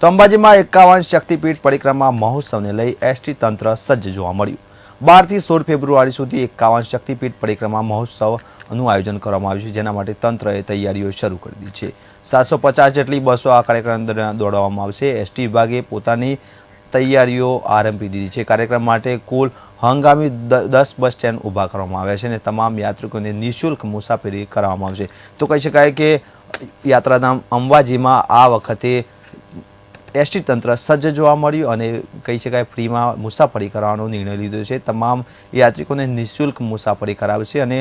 તો અંબાજીમાં એકાવન શક્તિપીઠ પરિક્રમા મહોત્સવને લઈ એસટી તંત્ર સજ્જ જોવા મળ્યું. બારથી સોળ ફેબ્રુઆરી સુધી એકાવન શક્તિપીઠ પરિક્રમા મહોત્સવનું આયોજન કરવામાં આવ્યું છે, જેના માટે તંત્રએ તૈયારીઓ શરૂ કરી દીધી છે. સાતસો પચાસ જેટલી બસો આ કાર્યક્રમ દરમિયાન દોડાવવામાં આવશે. એસટી વિભાગે પોતાની તૈયારીઓ આરંભી દીધી છે. કાર્યક્રમ માટે કુલ હંગામી દસ બસ સ્ટેન્ડ ઊભા કરવામાં આવ્યા છે અને તમામ યાત્રિકોને નિઃશુલ્ક મુસાફરી કરાવવામાં આવશે. તો કહી શકાય કે યાત્રાધામ અંબાજીમાં આ વખતે એસટી તંત્ર સજ્જ જોવા મળ્યું અને કહી શકાય ફ્રીમાં મુસાફરી કરવાનો નિર્ણય લીધો છે. તમામ યાત્રિકોને નિઃશુલ્ક મુસાફરી કરાવશે અને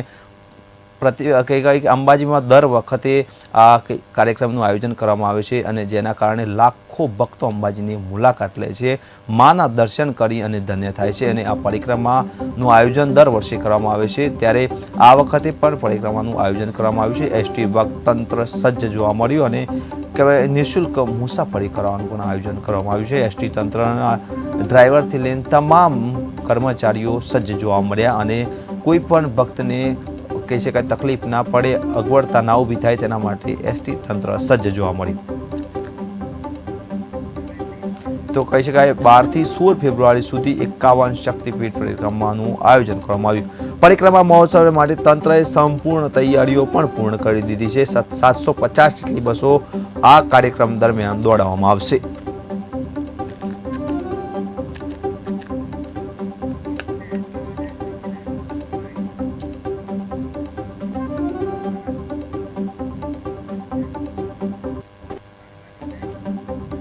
પ્રતિ કહી કે અંબાજીમાં દર વખતે આ કાર્યક્રમનું આયોજન કરવામાં આવે છે અને જેના કારણે લાખો ભક્તો અંબાજીની મુલાકાત લે છે. માના દર્શન કરી અને ધન્ય થાય છે અને આ પરિક્રમાનું આયોજન દર વર્ષે કરવામાં આવે છે. ત્યારે આ વખતે પણ પરિક્રમાનું આયોજન કરવામાં આવ્યું છે. એસટી વિભાગ તંત્ર સજ્જ જોવા મળ્યું અને કહેવાય, નિઃશુલ્ક મુસાફરી કરવાનું પણ આયોજન કરવામાં આવ્યું છે. એસટી તંત્રના ડ્રાઈવરથી લઈને તમામ કર્મચારીઓ સજ્જ જોવા મળ્યા અને કોઈ પણ ભક્તને કહી શકાય તકલીફ ના પડે, અગવડતા ના ઊભી થાય તેના માટે એસટી તંત્ર સજ્જ જોવા મળ્યું. તો કહી શકાય, બારથી સોળ ફેબ્રુઆરી સુધી એકાવન શક્તિપીઠ પરિક્રમાનું આયોજન કરવામાં આવ્યું. પરિક્રમા મહોત્સવ માટે તંત્રએ સંપૂર્ણ તૈયારીઓ પણ પૂર્ણ કરી દીધી છે. સાતસો પચાસ જેટલી બસો આ કાર્યક્રમ દરમિયાન દોડાવવામાં આવશે.